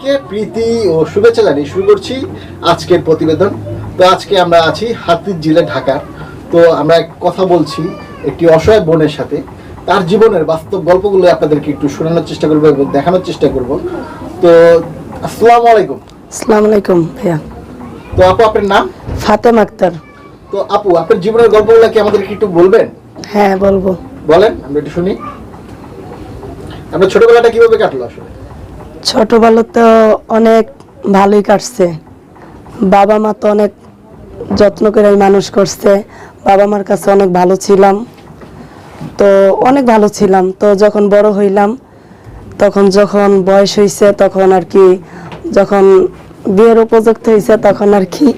সবাইকে প্রীতি ও শুভেচ্ছা জানিয়ে শুরু করছি আজকের প্রতিবেদন। তো আজকে আমরা আছি হাতির জিলে ঢাকার তো আমরা এক কথা বলছি একটি অসহায় বোনের সাথে। তার জীবনের বাস্তব গল্পগুলো আপনাদেরকে একটু শোনানোর চেষ্টা করব এবং দেখানোর চেষ্টা করব। তো আসসালামু আলাইকুম। আসসালামু আলাইকুম ভাইয়া। তো আপু আপনার নাম? ফাতেম আক্তার। তো আপু আপনার জীবনের গল্পগুলো কি আমাদেরকে একটু বলবেন? হ্যাঁ বলব। বলেন আমরা একটু শুনি। আপনার ছোটবেলাটা কীভাবে কাটলো আসলে? ছোটবেলা তো অনেক ভালোই কাটছে। বাবা মা তো অনেক যত্ন করে মানুষ করছে। বাবা মার কাছে অনেক ভালো ছিলাম। তো অনেক ভালো ছিলাম। তো যখন বড় হইলাম তখন যখন বয়স হয়েছে তখন আর কি যখন বিয়ের উপযুক্ত হয়েছে তখন আর কি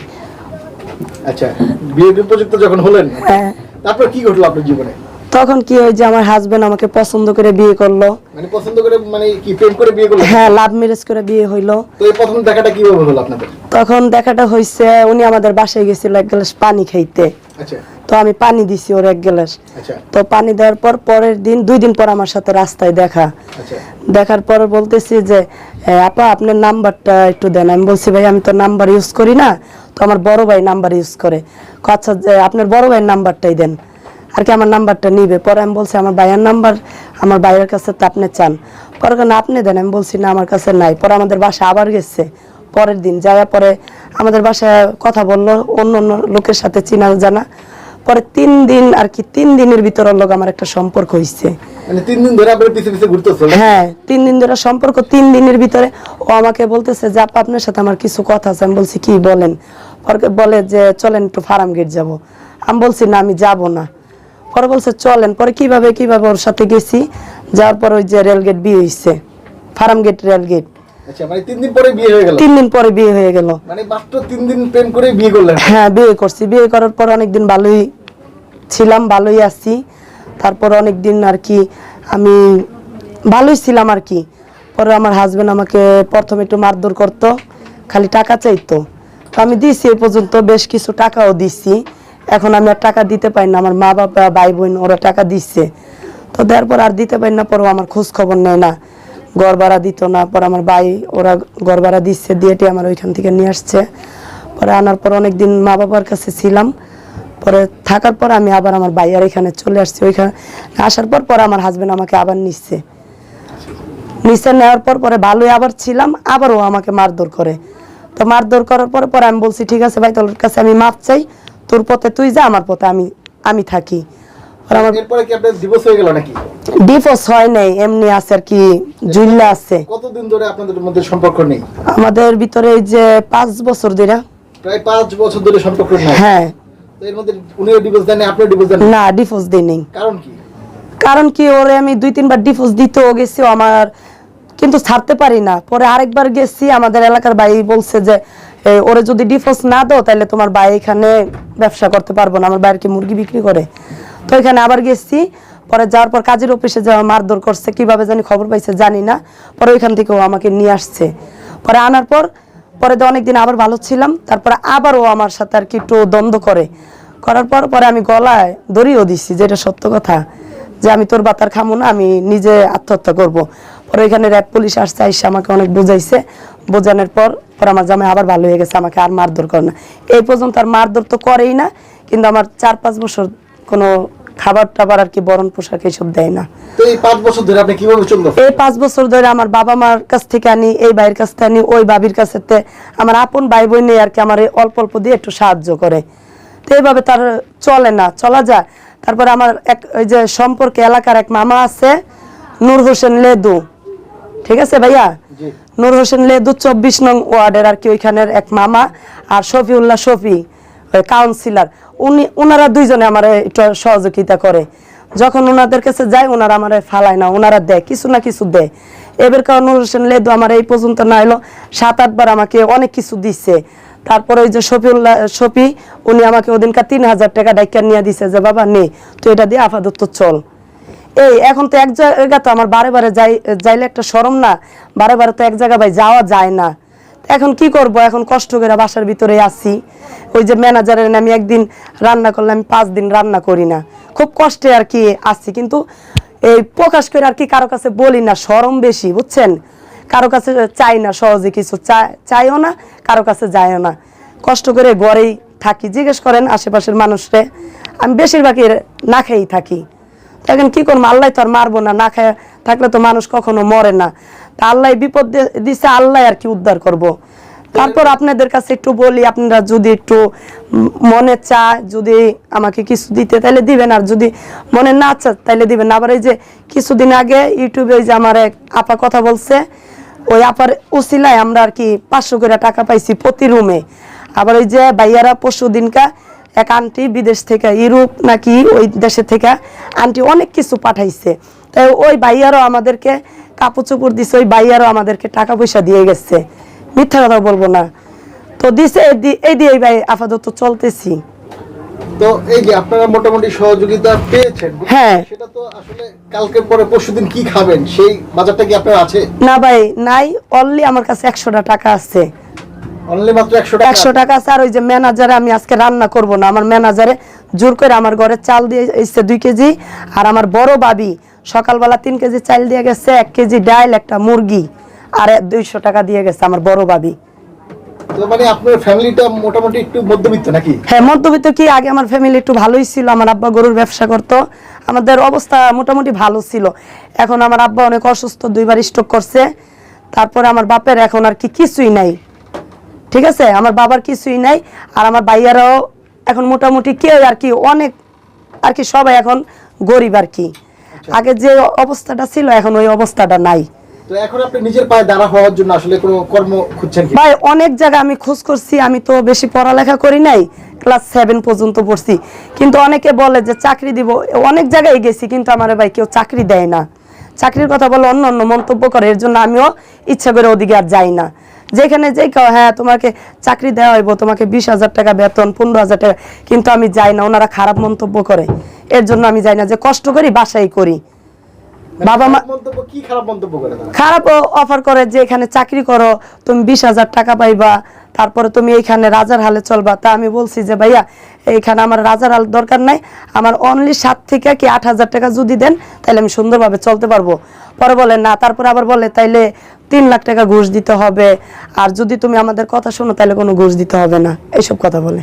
আচ্ছা বিয়ের উপযুক্ত যখন হলেন হ্যাঁ। তারপর কি ঘটলো আপনার জীবনে? তখন কি হয় যে আমার হাজবেন্ড আমাকে পছন্দ করে বিয়ে করল। মানে পছন্দ করে মানে কি প্রেম করে বিয়ে করলেন হ্যাঁ লাভ ম্যারেজ করে বিয়ে হইল। তো এই প্রথম দেখাটা কীভাবে হলো আপনাদের? তখন দেখাটা হয়েছে উনি আমাদের বাসায় গেছিল এক গ্লাস পানি খাইতে। আচ্ছা। তো আমি পানি দিছি ওর এক গ্লাস। আচ্ছা। তো পানি দেওয়ার পর পরের দিন দুই দিন পর আমার সাথে রাস্তায় দেখা। আচ্ছা। দেখার পর বলতেছি যে আপা আপনার নাম্বারটা একটু দেন। আমি বলছি ভাই আমি তো নাম্বার ইউজ করি না। তো আমার বড় ভাই নাম্বার ইউজ করে। আচ্ছা যে আপনার বড় ভাইয়ের নাম্বারটাই দেন। আর কি আমার নাম্বারটা নিবে। পরে আমি বলছি আমার ভাইয়ের নাম্বার আমার ভাইয়ের কাছে তো আপনি চান। পরে কেন আপনি দেন। আমি বলছি না আমার কাছে নাই। পরে আমাদের বাসা আবার গেছে। পরের দিন যাওয়ার পরে আমাদের বাসায় কথা বলল অন্য অন্য লোকের সাথে চিনা জানা। পরে তিন দিন আর কি তিন দিনের ভিতর লোক আমার একটা সম্পর্ক হইছে। মানে হ্যাঁ তিন দিন ধরে সম্পর্ক তিন দিনের ভিতরে। ও আমাকে বলতেছে যে আপা আপনার সাথে আমার কিছু কথা আছে। আমি বলছি কি বলেন? বলে যে চলেন একটু ফার্ম গেট যাব। আমি বলছি না আমি যাব না। পরে বলছে চলেন। পরে কীভাবে কীভাবে ওর সাথে গেছি? যাওয়ার পর ওই যে রেল গেট বিয়ে হয়েছে। Farm gate rail gate. আচ্ছা মানে তিন দিন পরে বিয়ে হয়ে গেল? তিন দিন পরে বিয়ে হয়ে গেল। মানে মাত্র তিন দিন প্রেম করে বিয়ে করলেন? হ্যাঁ বিয়ে করছি। বিয়ে করার পর অনেকদিন ভালোই ছিলাম ভালোই আছি। তারপর অনেকদিন আর কি আমি ভালোই ছিলাম আর কি। পরে আমার হাজবেন্ড আমাকে প্রথমে একটু মারধর করতো খালি টাকা চাইতো। তো আমি দিছি এ পর্যন্ত বেশ কিছু টাকাও দিছি এখন আমি আর টাকা দিতে পারি না, আমার মা বাবা ভাই বোন ওরা টাকা দিচ্ছে। তো দেওয়ার পর আর দিতে পারি না, পরেও আমার খোঁজ খবর নেয় না। ঘর ভাড়া দিত না, পর আমার ভাই, ওরা ঘর ভাড়া দিচ্ছে দিয়েটি আমার ওইখান থেকে নিয়ে আসছে। পরে আনার পর অনেকদিন মা বাবার কাছে ছিলাম। পরে থাকার পর আমি আবার আমার ভাইয়ার এখানে চলে আসছি, ওইখানে আসার পর পরে আমার হাজবেন্ড আমাকে আবার নিচ্ছে। নিচে নেওয়ার পর পরে ভালোই আবার ছিলাম, আবারও আমাকে মারধর করে। তো মারধর করার পরে পরে আমি বলছি, ঠিক আছে ভাই, তোর কাছে আমি মাপ চাই তোর পথে তুই যা আমার পথে আমি আমি থাকি। এরপরে কি আপনার দিবস হয়ে গেল নাকি? ডিভোর্স হয় নাই এমনি আছে আর কি জুল্লা আছে। কতদিন ধরে আপনাদের মধ্যে সম্পর্ক নেই? আমাদের ভিতরে এই যে পাঁচ বছর ধরে। প্রায় পাঁচ বছর ধরে সম্পর্ক নেই। হ্যাঁ। তো এর মধ্যে উনিও ডিভোর্স দেন আপনিও ডিভোর্স দেন না ডিভোর্স দিই নেই কারণ কি? কারণ কি ওরে আমি দুই তিনবার ডিভোর্স দিতেও গেছি আমার কিন্তু ছাড়তে পারি না। পরে আরেকবার গেছি আমাদের এলাকার ভাই বলছে যে ওরে যদি ডিফোর্স না দাও, তাহলে তোমার ভাই এখানে ব্যবসা করতে পারব না, আমার ভাইয়ের কি মুরগি বিক্রি করে? তো এখানে আবার গেছি, পরে যাওয়ার পর কাজের অফিসে যাওয়া মারধর করছে, কীভাবে জানি খবর পাইছে জানি না, পরে ওইখান থেকে ও আমাকে নিয়ে আসছে। পরে আনার পর, পরে তো অনেকদিন আবার ভালো ছিলাম, তারপরে আবার ও আমার সাথে আর কি একটু দ্বন্দ্ব করে। করার পর, পরে আমি গলায় দড়িও দিছি, যেটা সত্য কথা, যে আমি তোর বাতার খামো না, আমি নিজে আত্মহত্যা করব। পরে এখানে র্যাব পুলিশ আসছে আইসে আমাকে অনেক বুঝাইছে। বোঝানোর পর পর আমার জামাই আবার ভালো হয়ে গেছে আমাকে আর মারধর করে না। এই পর্যন্ত আর মারধর তো করেই না কিন্তু আমার চার পাঁচ বছর কোনো খাবার টাবার আর কি বরণ পোশাক এইসব দেয় না। এই পাঁচ বছর ধরে আপনি কীভাবে এই পাঁচ বছর ধরে আমার বাবা মার কাছ থেকে আনি এই ভাইয়ের কাছ থেকে আনি ওই বাবির কাছে আমার আপন ভাই বোন আর কি আমার অল্প অল্প দিয়ে একটু সাহায্য করে। তো এইভাবে তার চলে না চলা যায়। তারপরে আমার এক ওই যে সম্পর্কে এলাকার এক মামা আছে নূর হোসেন লেদু। ঠিক আছে ভাইয়া? নূর হোসেন লেদু চব্বিশ নং ওয়ার্ডের আর কি ওইখানের এক মামা আর শফিউল্লাহ শফি ওই কাউন্সিলর উনি ওনারা দুইজনে আমার একটু সহযোগিতা করে। যখন ওনাদের কাছে যায় ওনারা আমার ফালায় না ওনারা দেয় কিছু না কিছু দেয়। এবার কারণ নূর হোসেন লেদু আমার এই পর্যন্ত না এলো সাত আটবার আমাকে অনেক কিছু দিচ্ছে তারপরে ওই যে শফিউল্লাহ শফি উনি আমাকে ওদিনকার তিন হাজার টাকা ডাইকা নিয়ে দিছে যে বাবা নে তুই এটা দিয়ে আপাতত চল। এই, এখন তো এক জায়গা তো আমার বারে বারে যাই, যাইলে একটা সরম না, বারে বারে তো এক জায়গা ভাই যাওয়া যায় না। এখন কি করব? এখন কষ্ট করে বাসার ভিতরে আছি। ওই যে ম্যানেজারের আমি একদিন রান্না করলে আমি পাঁচ দিন রান্না করি না। খুব কষ্টে আর কি আসছি কিন্তু এই প্রকাশ করে আর কি কারও কাছে বলি না সরম বেশি, বুঝছেন? কারও কাছে চাই না, সহজে কিছু চাইও না, কারও কাছে যায়ও না। কষ্ট করে ঘরেই থাকি। জিজ্ঞেস করেন আশেপাশের মানুষরে, আমি বেশিরভাগই না খেয়েই থাকি। এখন কি করব আল্লাহ তো আর মারবো না না খেয়ে, থাকলে তো মানুষ কখনো মরে না তা আল্লাহ বিপদ দিছে, আল্লাহ আর কি উদ্ধার করব। তারপর আপনাদের কাছে একটু বলি, আপনারা যদি একটু মনে চায়, যদি আমাকে কিছু দিতে, তাহলে দিবেন আর যদি মনে না চায়, তাহলে দিবেন। আবার এই যে কিছুদিন আগে ইউটিউবে যে আমার এক আপা কথা বলছে, ওই আপার উসিলায় আমরা আর কি পাঁচশো করে টাকা পাইছি প্রতি রুমে আবার ওই যে ভাইয়ারা পরশু দিনকা এক আন্টি বিদেশ থেকে ইউরোপ নাকি ওই দেশে থেকে আন্টি অনেক কিছু পাঠাইছে। তাই ওই ভাইয়ারও আমাদেরকে কাপড় চোপড় দিছে ওই ভাইয়ারও আমাদেরকে টাকা পয়সা দিয়ে গেছে। মিথ্যা কথা বলব না। তো দিছে এই দিয়ে ভাই আপাতত চলতেছি। তো এই যে আপনারা মোটামুটি সহযোগিতা পেয়েছেন হ্যাঁ। সেটা তো আসলে কালকে পরে পরশুদিন কি খাবেন? সেই বাজারটা কি আপনার আছে? না ভাই নাই অনলি আমার কাছে একশোটা টাকা আছে। অনলি মাত্র একশো টাকা? ওই যে ম্যানেজারে আমি আজকে রান্না করব না। আমার ম্যানেজারে জোর করে আমার ঘরে চাল দিয়ে এসছে কেজি। আর আমার বড় বাবি সকালবেলা কেজি চাল দিয়ে গেছে কেজি ডাল একটা মুরগি। আর দুইশো টাকা দিয়ে গেছে আমার বড় বাবি তো মানে আপনার ফ্যামিলিটা মোটামুটি একটু মধ্যবিত্ত নাকি? হ্যাঁ মধ্যবিত্ত কি? আগে আমার ফ্যামিলি একটু ভালোই ছিল। আমার আব্বা গরুর ব্যবসা করতো। আমাদের অবস্থা মোটামুটি ভালো ছিল। এখন আমার আব্বা অনেক অসুস্থ দুইবার স্ট্রোক করছে। তারপরে আমার বাপের এখন আর কি কিছুই নাই। ঠিক আছে? আমার বাবার কিছুই নাই আর আমার ভাইয়ারাও এখন মোটামুটি কেউ আর কি অনেক আর কি সবাই এখন গরিব আর কি। আগে যে অবস্থাটা ছিল এখন ওই অবস্থাটা নাই। তো এখন আপনি নিজের পায়ে দাঁড়া হওয়ার জন্য আসলে কোনো কর্ম খুঁজছেন কি? ভাই অনেক জায়গা আমি খোঁজ করছি আমি তো বেশি পড়ালেখা করি নাই ক্লাস সেভেন পর্যন্ত পড়ছি। কিন্তু অনেকে বলে যে চাকরি দিব অনেক জায়গায় গেছি কিন্তু আমার ভাই কেউ চাকরি দেয় না। চাকরির কথা বলে অন্য অন্য মন্তব্য করে এর জন্য আমিও ইচ্ছা করে ওদিকে আর যাই না। যেখানে যেই কেউ হ্যাঁ তোমাকে চাকরি দেওয়া হইব তোমাকে বিশ হাজার টাকা বেতন পনেরো হাজার টাকা। কিন্তু আমি যাই না ওনারা খারাপ মন্তব্য করে। এর জন্য আমি যাই না যে কষ্ট করি বাসায় করি। মানে বাবা মা খারাপ অফার করে যে এখানে চাকরি করো তুমি বিশ হাজার টাকা পাইবা তারপরে তুমি এইখানে রাজার হালে চলবা। তা আমি বলছি যে ভাইয়া এইখানে আমার রাজার হাল দরকার নাই আমার অনলি সাত থেকে কি আট হাজার টাকা যদি দেন তাহলে আমি সুন্দরভাবে চলতে পারব। পরে বলে না। তারপরে আবার বলে তাইলে তিন লাখ টাকা ঘুষ দিতে হবে। আর যদি তুমি আমাদের কথা শোনো তাহলে কোনো ঘুষ দিতে হবে না। এইসব কথা বলে।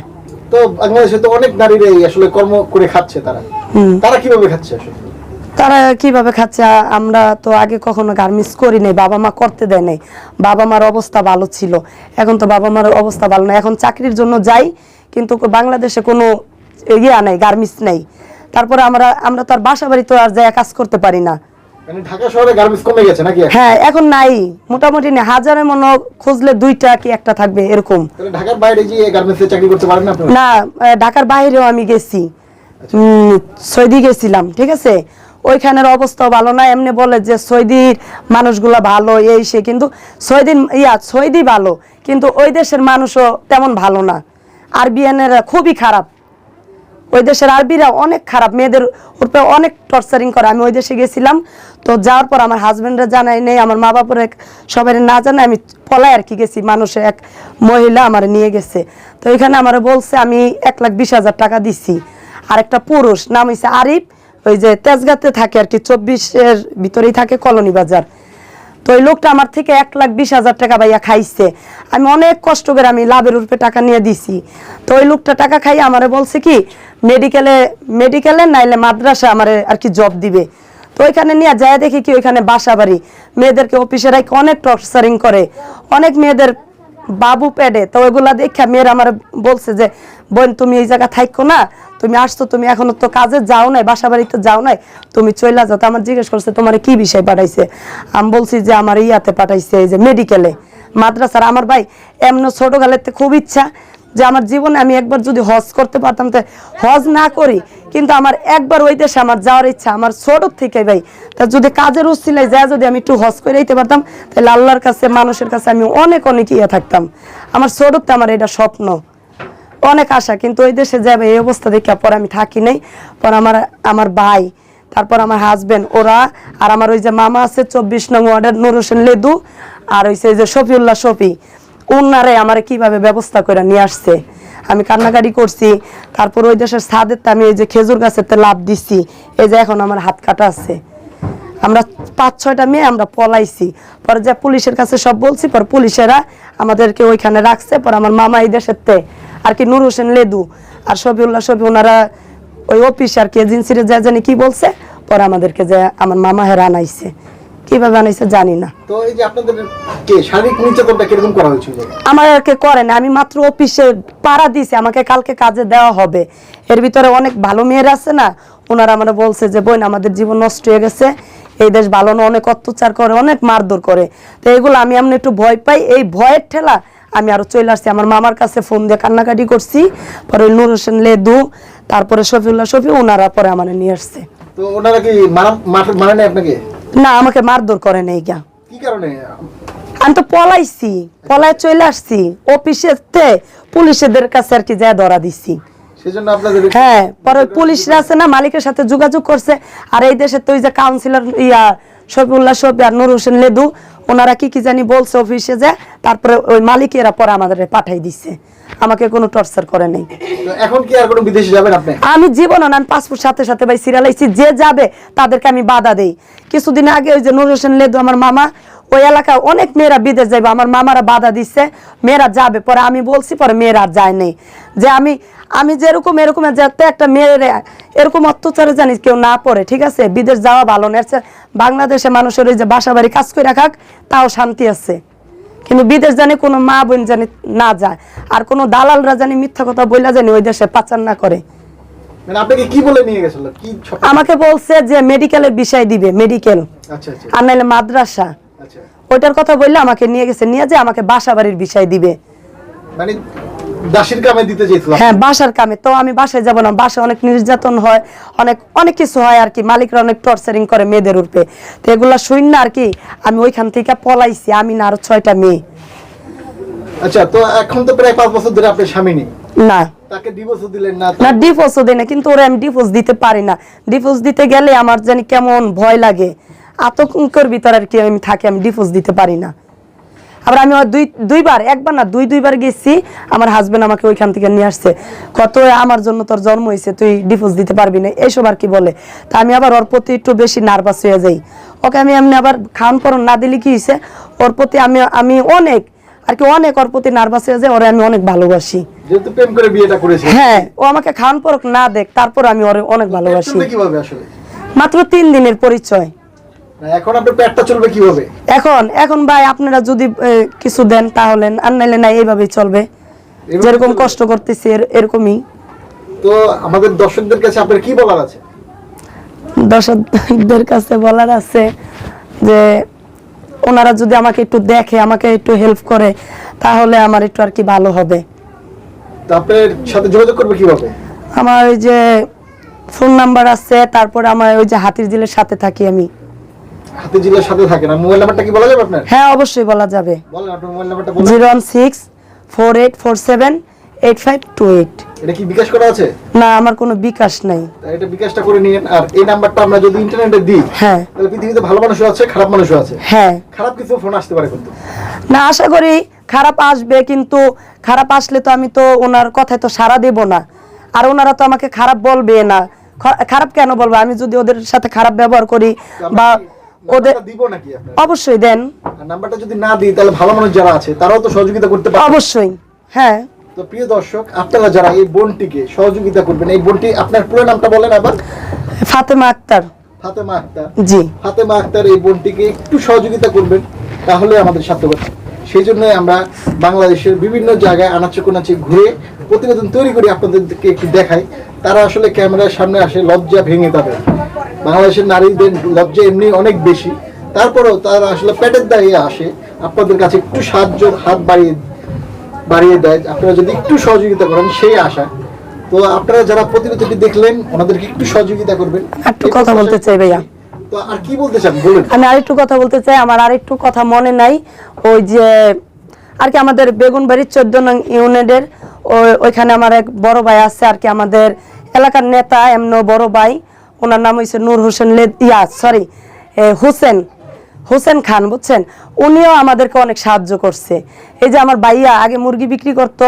তো বাংলাদেশে তো অনেক নারীরাই আসলে কর্ম করে খাচ্ছে তারা। তারা কীভাবে খাচ্ছে আসলে? তারা কীভাবে খাচ্ছে? আমরা তো আগে কখনো গার্মেন্টস করি নাই বাবা মা করতে দেয় নাই। বাবা মার অবস্থা ভালো ছিল। এখন তো বাবা মার অবস্থা ভালো না এখন চাকরির জন্য যাই কিন্তু বাংলাদেশে কোনো ইয়া নাই গার্মেন্টস নাই। তারপরে আমরা আমরা তো আর বাসা বাড়ি তো আর যাই কাজ করতে পারি না। মানে ঢাকা শহরে গার্মেন্টস কমে গেছে নাকি হ্যাঁ এখন নাই। মোটামুটি নেই। হাজারে মনে খুঁজলে দুইটা কি একটা থাকবে এরকম। ঢাকার বাইরে গিয়ে গার্মেন্টসে চাকরি করতে পারেন না না ঢাকার বাইরেও আমি গেছি। সৌদি গেছিলাম ঠিক আছে? ওইখানের অবস্থা ভালো না এমনি বলে যে সৌদির মানুষগুলা ভালো এই সে কিন্তু সৌদি ইয়া সৌদি ভালো কিন্তু ওই দেশের মানুষও তেমন ভালো না। আরবিয়ানের খুবই খারাপ। ওই দেশের আরবিরা অনেক খারাপ, মেয়েদের উপরে অনেক টর্চারিং করে। আমি ওই দেশে গেছিলাম, তো যাওয়ার পর আমার হাজবেন্ডরা জানাই নেই, আমার মা বাপুর এক সবাই না জানাই আমি পলায় আর কি গেছি। মানুষে এক মহিলা আমার নিয়ে গেছে। তো এখানে আমার বলছে, আমি এক লাখ বিশ হাজার টাকা দিছি। আর একটা পুরুষ, নাম হয়েছে আরিফ, ওই যে তেজগাতে থাকে আর কি, চব্বিশের ভিতরেই থাকে কলোনি বাজার। তো ওই লোকটা আমার থেকে এক লাখ বিশ হাজার টাকা ভাইয়া খাইছে। আমি অনেক কষ্ট করে আমি লাভের রূপে টাকা নিয়ে দিছি। তো ওই লোকটা টাকা খাই আমারে বলছে কি মেডিকেলে মেডিকেলে নাইলে মাদ্রাসা আমারে আর কি জব দিবে। তো ওইখানে নিয়ে যায় দেখি কি ওইখানে বাসা বাড়ি মেয়েদেরকে অফিসের রাখি অনেক টর্চারিং করে। অনেক মেয়েদের বাবু প্যাডে তো ওইগুলা দেখে মেয়েরা আমার বলছে যে, বোন, তুমি এই জায়গা থাকো না, তুমি আসতো তুমি এখনও তো কাজে যাও নাই, বাসা বাড়িতে যাও নাই, তুমি চইলা যাও। তো আমার জিজ্ঞেস করছে, তোমার কি বিষয় পাঠাইছে? আমি বলছি যে, আমার ইয়াতে পাঠাইছে এই যে মেডিকেলে মাদ্রাসার আমার ভাই, এমন ছোটো গালেতে খুব ইচ্ছা যে আমার জীবনে আমি একবার যদি হজ করতে পারতাম, তো হজ না করি, কিন্তু আমার একবার ওই দেশে আমার যাওয়ার ইচ্ছা, আমার ছোট থেকে ভাই, তা যদি কাজের উচ্ছিলাই যায় যদি আমি একটু হজ করে দিতে পারতাম, তাহলে আল্লাহর কাছে, মানুষের কাছে আমি অনেক অনেক ইয়ে থাকতাম। আমার ছোটতে আমার এটা স্বপ্ন। অনেক আশা, কিন্তু ওই দেশে যাবে এই অবস্থা দেখে পরে আমি থাকি নাই। পর আমার আমার ভাই, তারপর আমার হাজবেন্ড ওরা, আর আমার ওই যে মামা আছে, চব্বিশ নং ওয়ার্ডের নুর হোসেন লেদু, আর ওই যে শফিউল্লাহ শফি উনারে আমার কীভাবে ব্যবস্থা করে নিয়ে আসছে? আমি কান্নাকাটি করছি, তারপর ওই দেশের ছাদের আমি এই যে খেজুর গাছের লাভ দিচ্ছি এই যে এখন আমার হাত কাটা আছে। আমরা পাঁচ, ছয়টা মেয়ে আমরা পলাইছি, পরে যে পুলিশের কাছে সব বলছি, পর পুলিশেরা আমাদেরকে ওইখানে রাখছে, পর আমার মামা এই দেশের তে, আর কি নুর হোসেন লেদু, আর শফিউল্লাহ শফি ওনারা ওই অফিস আর কি এজেন্সির যা জানি কি বলছে, পরে আমাদেরকে যে আমার মামা হেরা আনাইছে কীভাবে আনাইছে জানি না। তো এই যে আপনাদের কে শারীরিক নির্যাতনটা কীরকম করা হয়েছিল? করে না আমি মাত্র অফিসে পাড়া দিছি আমাকে কালকে কাজে দেওয়া হবে। এর ভিতরে অনেক ভালো মেয়েরা আছে না ওনারা আমরা বলছে যে বোন আমাদের জীবন নষ্ট হয়ে গেছে এই দেশ ভালো না অনেক অত্যাচার করে অনেক মারধর করে। তো এগুলো আমি এমনি একটু ভয় পাই এই ভয়ের ঠেলা আমি আরও চলে আসছি। আমার মামার কাছে ফোন দিয়ে কান্নাকাটি করছি পরে নূর হোসেন লেদু তারপরে শফিউল্লাহ শফি ওনারা পরে আমার নিয়ে আসছে। তো ওনারা কি মারা মার- মানে আপনাকে? না আমাকে মারধর করে নেই গা। কি কারণে? আমি তো পলাইছি পলায় চলে আসছি অফিসেতে পুলিশেদের কাছে আর কি যা ধরা দিছি। হ্যাঁ পরে পুলিশরা আছে না মালিকের সাথে যোগাযোগ করছে আর এই দেশে তো ওই যে কাউন্সিলর ইয়া শফিউল্লাহ শফি আর নুর হোসেন লেদু ওনারা কি কি জানি বলছে অফিসে যে তারপরে ওই মালিকেরা পরে আমাদের পাঠাই দিছে। আমাকে কোনো টর্চার করে নাই। এখন কি আর কোনো বিদেশে যাবেন আপনি? আমি জীবন আমি পাসপোর্ট সাথে সাথে ভাই সিরিয়ালাইছি যে যাবে তাদেরকে আমি বাধা দেই। কিছুদিন আগে ওই যে নুর হোসেন লেদু আমার মামা ওই এলাকায় অনেক মেয়েরা বিদেশ যাবে আমার মামারা বাধা দিচ্ছে মেয়েরা যাবে পরে আমি বলছি পরে মেয়েরা আর যায় নেই। যে আমি আমি যেরকম এরকম যাতে একটা মেয়ের এরকম অত্যাচারে জানি কেউ না পড়ে ঠিক আছে? বিদেশ যাওয়া ভালো না বাংলাদেশে মানুষের ওই যে বাসা বাড়ি কাজ করে রাখাক তাও শান্তি আছে। কিন্তু বিদেশ জানি কোনো মা বোন জানি না যায়। আর কোনো দালালরা জানি মিথ্যা কথা বইলা জানি ওই দেশে পাচার না করে। মানে আপনাকে কি বলে নিয়ে গেছিল? আমাকে বলছে যে মেডিকেলের বিষয় দিবে মেডিকেল আচ্ছা আচ্ছা। আর নাহলে মাদ্রাসা। আচ্ছা। ওইটার কথা বললে আমাকে নিয়ে গেছে নিয়ে যে আমাকে বাসা বাড়ির বিষয় দিবে। মানে দাসির কামে দিতে চেয়েছিল হ্যাঁ বাসার কামে। তো আমি বাসায় যাব না বাসায় অনেক নির্যাতন হয় অনেক অনেক কিছু হয় আর কি। মালিকরা অনেক টর্চারিং করে মেয়েদের উপরে। তো এগুলা শুন না আর কি আমি ওইখান থেকে পলাইছি আমি না আরও ছয়টা মেয়ে। আচ্ছা তো এখন তো প্রায় পাঁচ বছর ধরে আপনার স্বামী নেই। না। তাকে ডিভোর্সও দিলেন না না ডিভোর্সও দেয় কিন্তু ওরা আমি ডিভোর্স দিতে পারি না। ডিভোর্স দিতে গেলে আমার জানি কেমন ভয় লাগে। আতঙ্কের ভিতরে আর কি আমি থাকি আমি ডিভোর্স দিতে পারি না। আবার আমি দুই দুইবার একবার না দুই দুইবার গেছি আমার হাজবেন্ড আমাকে ওইখান থেকে নিয়ে আসছে। কত আমার জন্য তোর জন্ম হয়েছে তুই ডিভোর্স দিতে পারবি না এইসব আর কি বলে। তা আমি আবার ওর প্রতি একটু বেশি নার্ভাস হয়ে যাই। ওকে আমি এমনি আবার খাওয়ান পরন না দিলে কি হয়েছে? ওর প্রতি আমি আমি অনেক আর কি অনেক ওর প্রতি নার্ভাস হয়ে যায় ওরে আমি অনেক ভালোবাসি। হ্যাঁ ও আমাকে খাওয়ান পরক না দেখ তারপর আমি ওরে অনেক ভালোবাসি। মাত্র তিন দিনের পরিচয়। এখন আপনার পেটটা চলবে কীভাবে? এখন এখন ভাই আপনারা যদি কিছু দেন তাহলে আর নাইলে না এইভাবেই চলবে। যেরকম কষ্ট করতেছি এরকমই। তো আমাদের দর্শকদের কাছে আপনার কি বলার আছে? দর্শকদের কাছে বলার আছে যে ওনারা যদি আমাকে একটু দেখে আমাকে একটু হেল্প করে তাহলে আমার একটু আর কি ভালো হবে। আপনার সাথে যোগাযোগ করবে কীভাবে? আমার ওই যে ফোন নাম্বার আছে তারপরে আমার ওই যে হাতির জিলের সাথে থাকি আমি। সাথে মোবাইল নাম্বারটা কি বলা যাবে আপনার? হ্যাঁ অবশ্যই বলা যাবে। বলেন আপনার মোবাইল নাম্বারটা বলুন। এটা কি বিকাশ করা আছে? না আমার কোনো বিকাশ নাই। এটা বিকাশটা করে নিন আর এই নাম্বারটা আমরা যদি ইন্টারনেটে দিই হ্যাঁ। তাহলে পৃথিবীতে ভালো মানুষও আছে খারাপ মানুষও আছে। হ্যাঁ। খারাপ কিছু ফোন আসতে পারে কিন্তু। না আশা করি খারাপ আসবে কিন্তু খারাপ আসলে তো আমি তো ওনার কথায় তো সাড়া দেব না। আর ওনারা তো আমাকে খারাপ বলবে না। খারাপ কেন বলব? আমি যদি ওদের সাথে খারাপ ব্যবহার করি বা ওদের দিব নাকি অবশ্যই দেন। নাম্বারটা যদি না দিই তাহলে ভালো মানুষ যারা আছে তারাও তো সহযোগিতা করতে পারবে। অবশ্যই হ্যাঁ। তো প্রিয় দর্শক আপনারা যারা এই বোনটিকে সহযোগিতা করবেন এই বোনটি আপনার পুরো নামটা বলেন আবার। ফাতেমা আক্তার। ফাতেমা আক্তার। জি। ফাতেমা আক্তার এই বোনটিকে একটু সহযোগিতা করবেন তাহলে আমাদের সার্থকতা সেই জন্য আমরা বাংলাদেশের বিভিন্ন জায়গায় আনাচে কোনাচে ঘুরে প্রতিবেদন তৈরি করি আপনাদেরকে একটু দেখাই। তারা আসলে ক্যামেরার সামনে আসে লজ্জা ভেঙে তাদের। বাংলাদেশের নারীদের লজ্জা এমনি অনেক বেশি। তারপরেও তারা আসলে পেটের দাঁড়িয়ে আসে। আপনাদের কাছে একটু সাহায্য হাত বাড়িয়ে বাড়িয়ে দেয়। আপনারা যদি একটু সহযোগিতা করেন সেই আশা। তো আপনারা যারা প্রতিবেদনটি দেখলেন ওনাদেরকে একটু সহযোগিতা করবেন। একটু কথা বলতে চাই ভাইয়া। তো আর কি বলতে চান? বলুন। আমি আরেকটু কথা বলতে চাই। আমার আরেকটু কথা মনে নাই। ওই যে আর কি আমাদের বেগুনবাড়ির চোদ্দ নং ইউনিটের ওইখানে আমার এক বড় ভাই আছে। আর কি আমাদের এলাকার নেতা এমন বড় ভাই। ওনার নাম হয়েছে নূর হোসেন লে ইয়া সরি হোসেন হোসেন খান, বুঝছেন? উনিও আমাদেরকে অনেক সাহায্য করছে। এই যে আমার ভাইয়া আগে মুরগি বিক্রি করতো,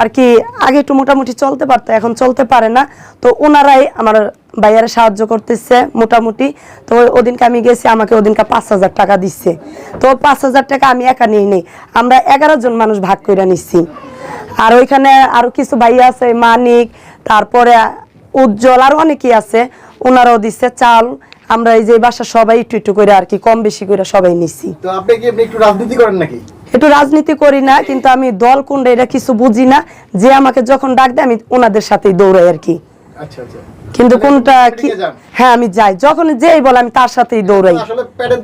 আর কি আগে একটু মোটামুটি চলতে পারতো, এখন চলতে পারে না। তো ওনারাই আমার ভাইয়ারা সাহায্য করতেছে মোটামুটি। তো ওদিনকে আমি গেছি, আমাকে ওদিনকে পাঁচ হাজার টাকা দিচ্ছে তো পাঁচ হাজার টাকা আমি একা নিয়ে নেই, আমরা এগারো জন মানুষ ভাগ করে নিচ্ছি আর ওইখানে আরও কিছু ভাইয়া আছে, মানিক, তারপরে উজ্জ্বল, আরও অনেকেই আছে। ওনারাও দিচ্ছে চাল। আমরা এই যে বাসা সবাই একটু একটু করে আর কি কম বেশি করে সবাই নিচ্ছি তো আপনি কি একটু রাজনীতি করেন নাকি? একটু রাজনীতি করি না কিন্তু আমি দল কোনটা এটা কিছু বুঝি না। যে আমাকে যখন ডাক দেয় আমি ওনাদের সাথেই দৌড়াই আর কি। আচ্ছা আচ্ছা। কিন্তু কোনটা কি হ্যাঁ আমি যাই। যখন যেই বলে আমি তার সাথেই দৌড়াই।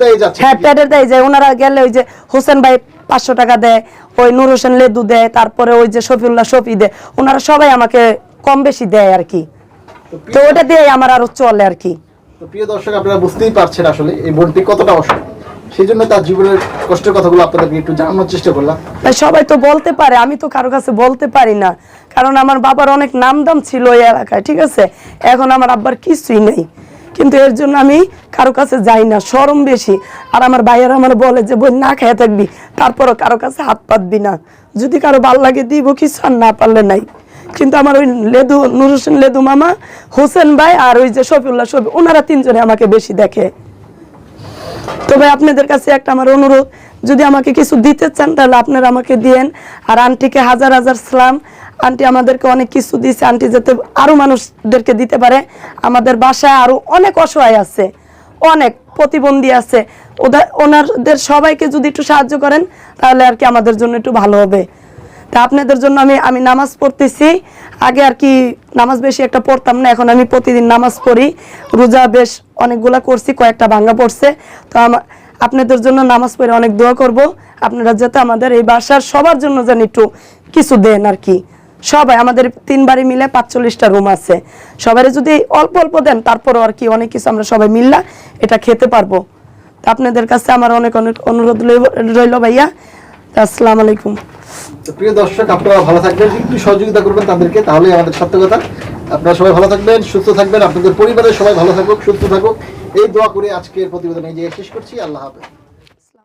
দায়ে যাচ্ছে হ্যাঁ প্যাডের দেয় যায় ওনারা গেলে ওই যে হোসেন ভাই পাঁচশো টাকা দেয় ওই নূর হোসেন লেদু দেয় তারপরে ওই যে শফিউল্লাহ শফি দেয়। ওনারা সবাই আমাকে কম বেশি দেয় আর কি। তো ওটা দিয়ে আমার আরও চলে আর কি। তো প্রিয় দর্শক আপনারা বুঝতেই পারছেন আসলে এই বোনটি কতটা অসহায় সেই জন্য তার জীবনের কষ্টের কথাগুলো আপনাদেরকে একটু জানানোর চেষ্টা করলাম। সবাই তো বলতে পারে আমি তো কারও কাছে বলতে পারি না। কারণ আমার বাবার অনেক নামদাম ছিল এই এলাকায় ঠিক আছে? এখন আমার আব্বার কিছুই নেই। কিন্তু এর জন্য আমি কারও কাছে যাই না সরম বেশি। আর আমার ভাইয়েরা আমার বলে যে বই না খেয়ে থাকবি। তারপরও কারও কাছে হাত পাতবি না। যদি কারও ভালো লাগে দিব। কিছু আর না পারলে নাই। কিন্তু আমার ওই লেদু নুর হোসেন লেদু মামা, হোসেন ভাই আর ওই যে শফিউল্লাহ শফি ওনারা তিনজনে আমাকে বেশি দেখে। তবে আপনাদের কাছে একটা আমার অনুরোধ, যদি আমাকে কিছু দিতে চান, তাহলে আপনারা আমাকে দিয়েন। আর আন্টিকে হাজার হাজার সালাম। আন্টি আমাদেরকে অনেক কিছু দিয়েছে। আন্টি যাতে আরও মানুষদেরকে দিতে পারে। আমাদের বাসায় আরও অনেক অসহায় আছে। অনেক প্রতিবন্ধী আছে। ওদের ওনাদের সবাইকে যদি একটু সাহায্য করেন, তাহলে আর কি আমাদের জন্য একটু ভালো হবে। তা আপনাদের জন্য আমি আমি নামাজ পড়তেছি। আগে আর কি নামাজ বেশি একটা পড়তাম না, এখন আমি প্রতিদিন নামাজ পড়ি। রোজা বেশ অনেকগুলা করছি, কয়েকটা ভাঙ্গা পড়ছে। তো আমা- আপনাদের জন্য নামাজ পড়ে অনেক দোয়া করব। আপনারা যাতে আমাদের এই বাসার সবার জন্য যেন একটু কিছু দেন আর কি। সবাই, আমাদের তিন বাড়ি মিলে পাঁচচল্লিশটা রুম আছে। সবাই যদি অল্প অল্প দেন, তারপরও আর কি অনেক কিছু আমরা সবাই মিললা এটা খেতে পারব। আপনাদের কাছে আমার অনেক অনেক অনুরোধ রইল ভাইয়া। আসসালামু আলাইকুম। প্রিয় দর্শক, আপনারা ভালো থাকবেন, একটু সহযোগিতা করবেন তাদেরকে তাহলে আমাদের সার্থকতা আপনারা সবাই ভালো থাকবেন, সুস্থ থাকবেন, আপনাদের পরিবারের সবাই ভালো থাকুক, সুস্থ থাকুক। এই দোয়া করে আজকের প্রতিবেদন এই যে শেষ করছি, আল্লাহ হাফেজ।